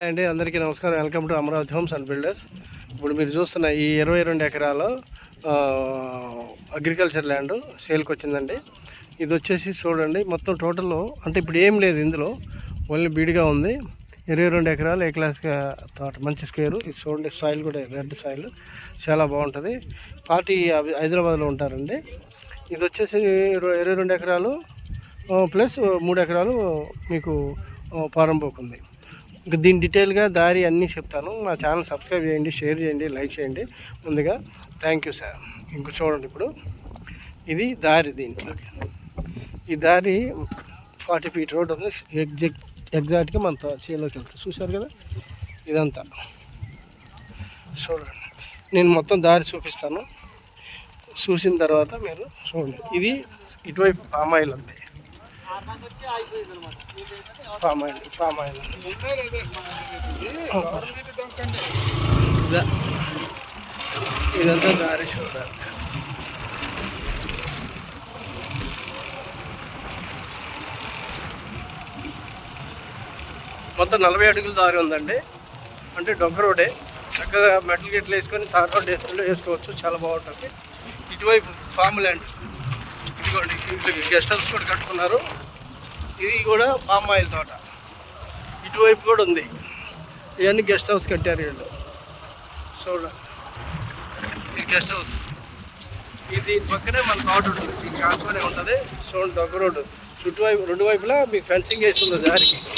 అండి అందరికీ నమస్కారం. Welcome to Amaravati homes and builders ఇప్పుడు మీరు చూస్తున్న ఈ ఇరవై రెండు ఎకరాలు అగ్రికల్చర్ ల్యాండ్ సేల్కి వచ్చిందండి. ఇది వచ్చేసి చూడండి మొత్తం టోటల్ అంటే ఇప్పుడు ఏం లేదు ఇందులో ఓన్లీ బీడిగా ఉంది. ఇరవై రెండు ఎకరాలు ఏ క్లాస్గా తోట మంచి స్క్వేరు ఇది చూడండి సాయిల్ కూడా రెడ్ సాయిల్ చాలా బాగుంటుంది. పార్టీ హైదరాబాద్లో ఉంటారండి. ఇది వచ్చేసి ఇరవై ఇరవై రెండు ఎకరాలు ప్లస్ మూడు ఎకరాలు మీకు ఆ, ఇంకా దీని డీటెయిల్గా దారి అన్నీ చెప్తాను. మా ఛానల్ సబ్స్క్రైబ్ చేయండి షేర్ చేయండి లైక్ చేయండి. ముందుగా థ్యాంక్ యూ సార్. ఇంకో చూడండి ఇప్పుడు. ఇది దారి దీంట్లోకి. ఈ దారి ఫార్టీ ఫీట్ రోడ్ ఉంది. ఎగ్జాక్ట్ ఎగ్జాక్ట్గా మన చేలోకి వెళ్తాం. చూశారు కదా? ఇదంతా. చూడండి. నేను మొత్తం దారి చూపిస్తాను. చూసిన తర్వాత మీరు చూడండి. ఇది ఇటువైపు పామాయిల్ ఉంది. పామ్ ఆయిల్ పామ్ ఆయిల్ ఇదంతా దారి చూడాలి మొత్తం నలభై అడుగుల దారి ఉందండి. అంటే డొక్క రోడే చక్కగా మెటల్ గేట్లు వేసుకొని తార్ రోడ్ వేసుకోవచ్చు. చాలా బాగుంటుంది. ఇటువైపు ఫామ్ ల్యాండ్ ఇదిగోండి ఇంట్లో గెస్ట్ హౌస్ కూడా కట్టుకున్నారు. ఇది కూడా పామ్ ఆయిల్ తోట. ఇటువైపు కూడా ఉంది. ఇవన్నీ గెస్ట్ హౌస్ కట్టారు వీళ్ళు. చూడండి. ఇది గెస్ట్ హౌస్ ఇది పక్కనే మన తోట ఉంటుంది. ఇది కాకునే ఉంటుంది. చూడండి ఒక రోడ్డు. చుట్టువైపు రెండు వైపులా మీకు ఫెన్సింగ్ వేసి ఉంది దారికి.